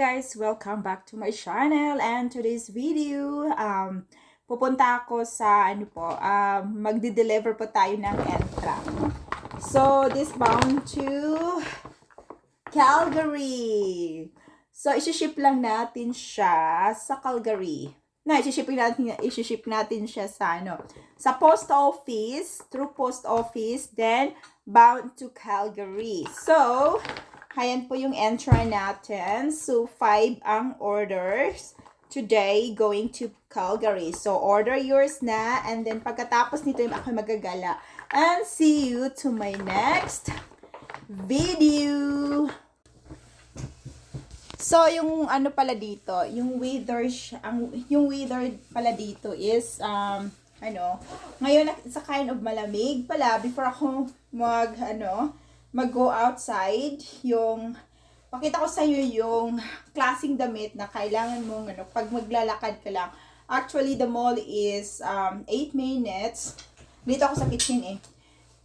guys! Welcome back to my channel and today's video, um, pupunta ako sa, ano po, um, magdi-deliver po tayo ng Entra. So, this bound to Calgary. So, isi-ship lang natin siya sa Calgary. Na, isi-ship natin, isi-ship natin siya sa, ano, sa post office, through post office, then bound to Calgary. So, Ayan po yung entra natin. So, 5 ang orders today going to Calgary. So, order yours na. And then, pagkatapos nito yung ako magagala. And see you to my next video. So, yung ano pala dito, yung weather, ang, yung weather pala dito is, um, ano, ngayon, it's a kind of malamig pala before ako mag, ano, mag-go outside, yung, pakita ko sa iyo yung klaseng damit na kailangan mong, ano, pag maglalakad ka lang. Actually, the mall is, um, 8 minutes. Dito ako sa kitchen eh.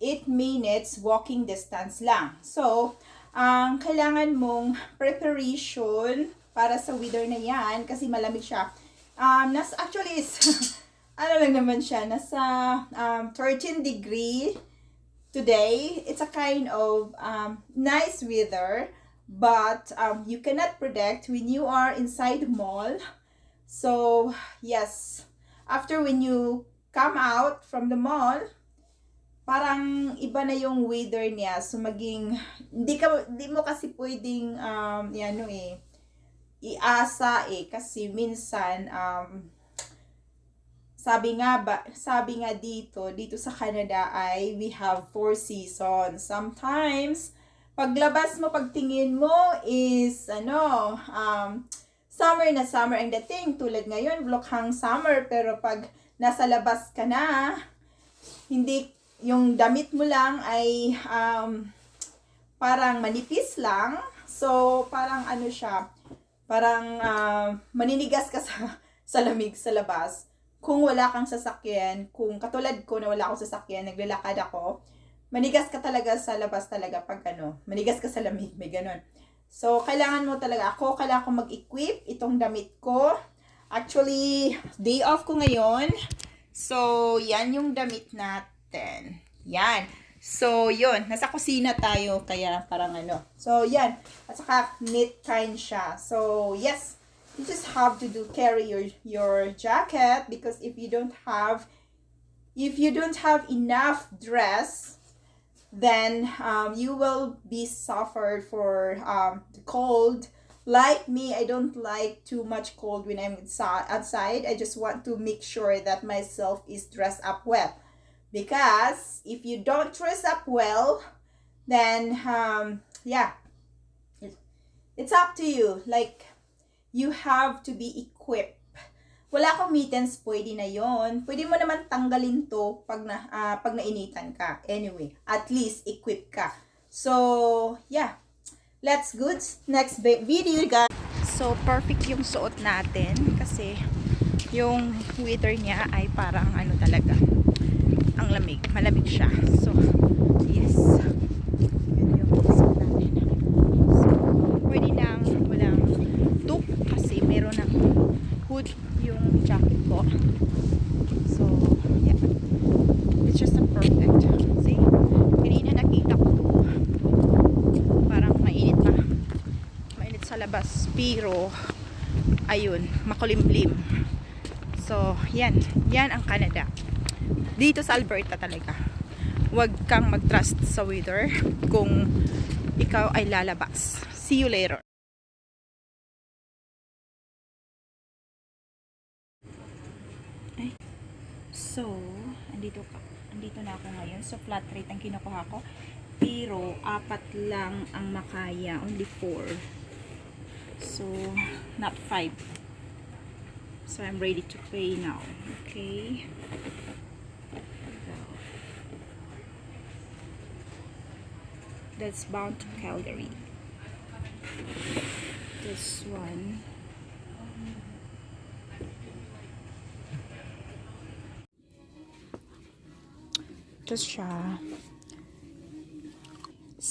8 minutes walking distance lang. So, ang kailangan mong preparation para sa weather na yan, kasi malamig siya. Um, nas, actually, is, ano lang naman siya, nasa um, 13 degree today. It's a kind of um, nice weather, but um, you cannot predict when you are inside the mall. So, yes, after when you come out from the mall, parang iba na yung weather niya. So, maging, hindi, ka, hindi mo kasi pwedeng, um, yan, no, eh, iasa eh, kasi minsan, um, sabi nga ba, sabi nga dito, dito sa Canada ay we have four seasons. Sometimes, paglabas mo, pagtingin mo is, ano, um, summer na summer ang dating. Tulad ngayon, blokhang summer. Pero pag nasa labas ka na, hindi, yung damit mo lang ay, um, parang manipis lang. So, parang ano siya, parang uh, maninigas ka sa, sa lamig sa labas kung wala kang sasakyan, kung katulad ko na wala akong sasakyan, naglalakad ako, manigas ka talaga sa labas talaga pag ano, manigas ka sa lamig, may ganun. So, kailangan mo talaga, ako, kailangan ko mag-equip itong damit ko. Actually, day off ko ngayon. So, yan yung damit natin. Yan. So, yun. Nasa kusina tayo, kaya parang ano. So, yan. At saka, knit kind siya. So, yes you just have to do carry your your jacket because if you don't have if you don't have enough dress then um, you will be suffered for um, the cold. Like me i don't like too much cold when i'm outside. I just want to make sure that myself is dressed up well. Because if you don't dress up well then um, yeah. It's up to you. Like you have to be equipped. Wala kang mittens, pwede na yon. Pwede mo naman tanggalin to pag, na, uh, pag nainitan ka. Anyway, at least equip ka. So, yeah. Let's good. Next video, guys. So, perfect yung suot natin kasi yung weather niya ay parang ano talaga. Ang lamig. Malamig siya. So, yes. Yun yung suot natin. So, pwede nang walang tuk kasi meron ng hood yung jacket ko. So, yeah. It's just a perfect. See? Kanina nakita ko to. Parang mainit pa. Mainit sa labas. Pero, ayun, makulimlim. So, yan. Yan ang Canada. Dito sa Alberta talaga. Huwag kang mag-trust sa weather kung ikaw ay lalabas. See you later. So, andito, ka, andito na ako ngayon. So, flat rate ang kinukuha ko. Pero, apat lang ang makaya. Only four. So, not five. So, I'm ready to pay now. Okay. That's bound to Calgary. This one. Ito siya.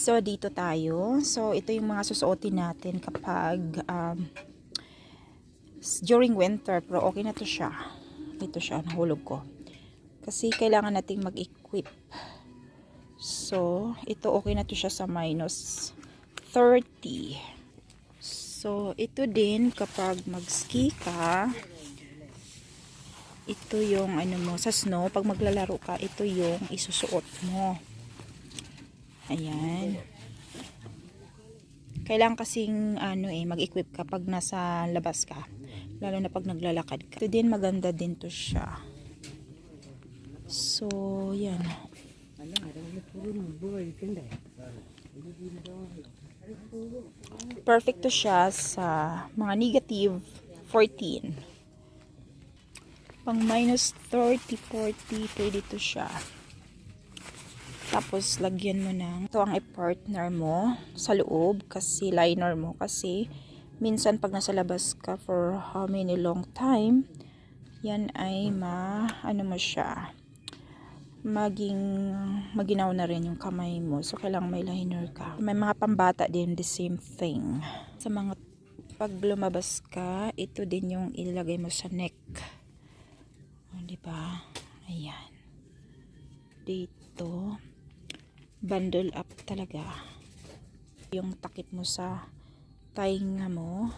So, dito tayo. So, ito yung mga susuotin natin kapag um, during winter. Pero okay na to siya. Ito siya, nahulog ko. Kasi kailangan nating mag-equip. So, ito okay na to siya sa minus 30. So, ito din kapag mag-ski ka, ito yung ano mo, sa snow, pag maglalaro ka, ito yung isusuot mo. Ayan. Kailangan kasing ano eh, mag-equip kapag nasa labas ka. Lalo na pag naglalakad ka. Ito din maganda din to siya. So, yan. Perfect to siya sa mga negative 14. Pang minus 30, 40, pwede to siya. Tapos, lagyan mo ng ito ang i-partner mo sa loob kasi liner mo kasi minsan pag nasa labas ka for how many long time yan ay ma ano mo siya maging maginaw na rin yung kamay mo. So kailangan may liner ka. May mga pambata din the same thing. Sa mga pag lumabas ka ito din yung ilalagay mo sa neck. O, di ba? Ayan. Dito bundle up talaga. Yung takip mo sa tainga mo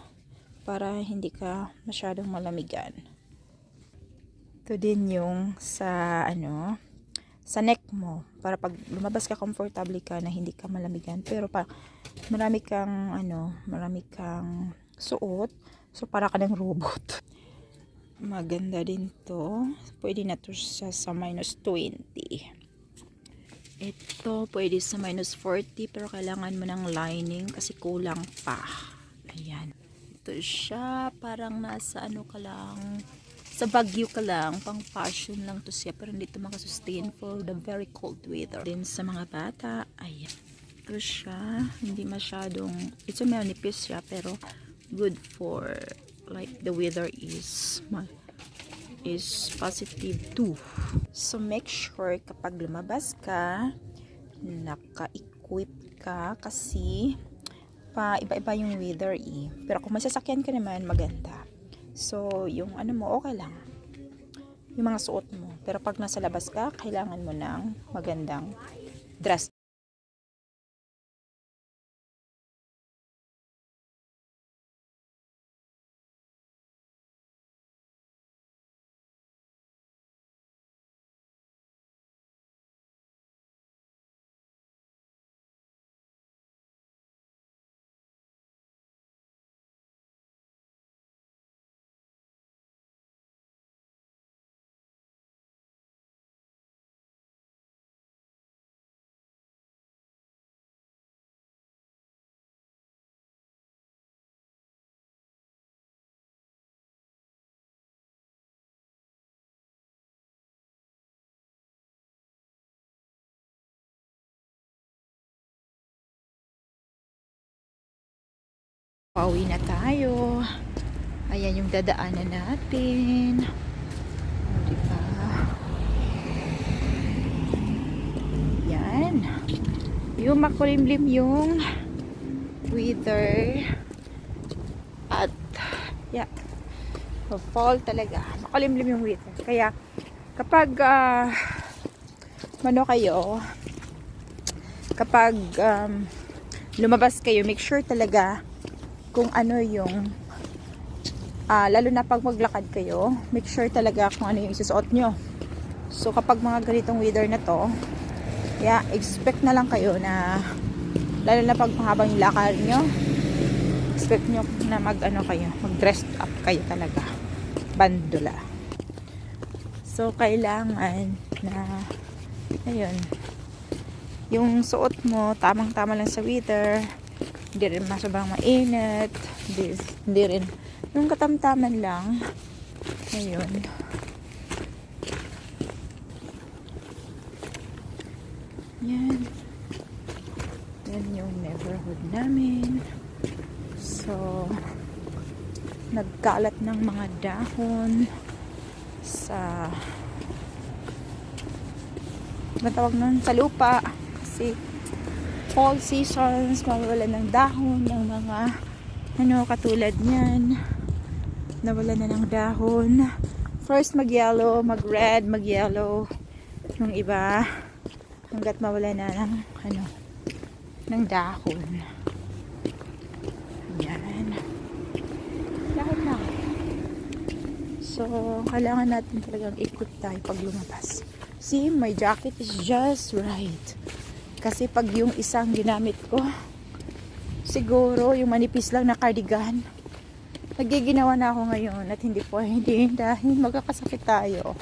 para hindi ka masyadong malamigan. Ito din yung sa ano sa neck mo para pag lumabas ka comfortable ka na hindi ka malamigan. Pero pa marami kang ano marami kang suot. So para ka ng robot. Maganda din to. Pwede na to siya sa minus 20 ito, pwede sa minus 40 pero kailangan mo ng lining kasi kulang pa. Ayan. Ito siya, parang nasa ano ka lang, sa Baguio ka lang, pang fashion lang to siya pero hindi ito makasustain for the very cold weather. Din sa mga bata, ayan. Ito siya, hindi masyadong, ito may nipis siya pero good for like the weather is is positive 2. So, make sure kapag lumabas ka, naka-equip ka kasi pa iba-iba yung weather eh. Pero kung may sasakyan ka naman, maganda. So, yung ano mo, okay lang. Yung mga suot mo. Pero pag nasa labas ka, kailangan mo ng magandang dress. Pauwi na tayo. Ayan yung dadaanan natin. O, diba? Yan. Yung makulimlim yung weather. At, yeah. Fall talaga. Makulimlim yung weather. Kaya, kapag, ah, ano kayo, kapag, um, lumabas kayo, make sure talaga kung ano yung ah, lalo na pag maglakad kayo make sure talaga kung ano yung isusuot nyo. So kapag mga ganitong weather na to yeah, expect na lang kayo na lalo na pag mahabang yung lakad nyo expect nyo na mag ano kayo mag dress up kayo talaga. Bandula. So kailangan na ayun yung suot mo tamang tama lang sa weather hindi rin masobrang mainit. Hindi, hindi rin. Yung katamtaman lang. Ayun. Yan. Yan yung neighborhood namin. So nagkalat ng mga dahon sa ano tawag nun? sa lupa. Kasi fall seasons, mawawala ng dahon, yung mga ano katulad niyan. Nawala na ng dahon. First mag-yellow, mag-red, mag-yellow. Yung iba hanggat mawala na ng ano ng dahon. Yan. Lahat na. So, kailangan natin talagang ikot tayo pag lumabas. See, my jacket is just right. Kasi pag yung isang ginamit ko, siguro yung manipis lang na cardigan, nagiginawa na ako ngayon at hindi po, hindi, dahil magkakasakit tayo.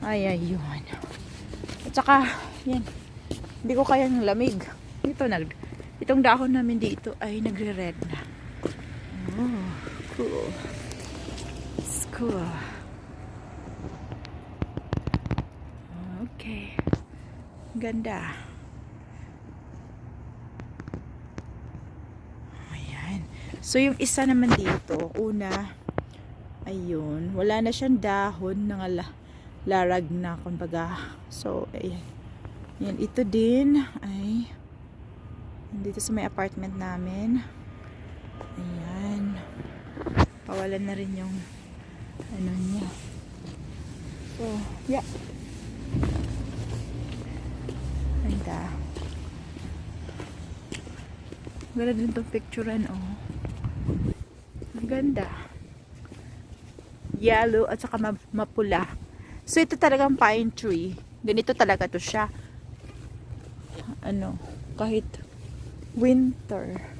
Ay, ayun. At saka, yan, hindi ko kaya ng lamig. Ito, nag, itong dahon namin dito ay nagre-red na. Oh, cool. It's cool. Okay. Ganda. Ayan. So, yung isa naman dito, una, ayun, wala na siyang dahon ng la- larag na, kumbaga. So, ayan. Yan, ito din ay dito sa may apartment namin. Ayan. Pawalan na rin yung ano niya. So, yeah. Ganda. Ganda din itong picturean, oh. Ganda. Yellow at saka ma- mapula. So, ito talagang pine tree. Ganito talaga to siya. Ano, kahit winter.